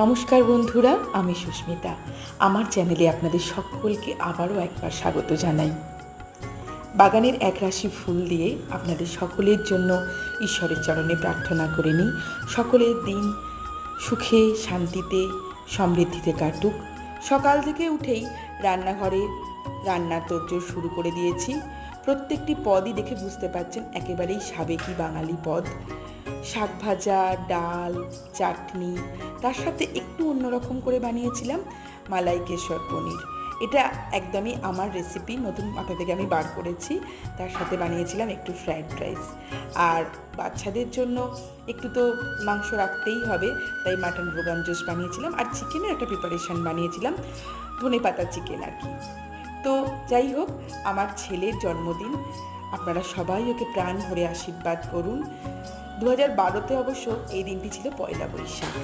নমস্কার বন্ধুরা, আমি সুস্মিতা। আমার চ্যানেলে আপনাদের সকলকে আবারও একবার স্বাগত জানাই। বাগানের একরাশি ফুল দিয়ে আপনাদের সকলের জন্য ঈশ্বরের চরণে প্রার্থনা করে নিই। সকলের দিন সুখে, শান্তিতে, সমৃদ্ধিতে কাটুক। সকাল থেকে উঠেই রান্নাঘরে রান্নার তোড়জোড় শুরু করে দিয়েছি। প্রত্যেকটি পদই দেখে বুঝতে পারছেন একেবারেই সাবেকি বাঙালি পদ। শাক ভাজা, ডাল, চাটনি, তার সাথে একটু অন্যরকম করে বানিয়েছিলাম মালাই কেশর পনির। এটা একদমই আমার রেসিপি নতুন মাথা থেকে আমি বার করেছি। তার সাথে বানিয়েছিলাম একটু ফ্রায়েড রাইস আর বাচ্চাদের জন্য একটু তো মাংস রাখতেই হবে, তাই মাটন রোগান জোস বানিয়েছিলাম। আর চিকেনের একটা প্রিপারেশান বানিয়েছিলাম, ধনে পাতা চিকেন আর কি। তো যাই হোক, আমার ছেলের জন্মদিন, আপনারা সবাই ওকে প্রাণ ভরে আশীর্বাদ করুন। দু হাজার বারোতে অবশ্য এই দিনটি ছিল পয়লা বৈশাখ।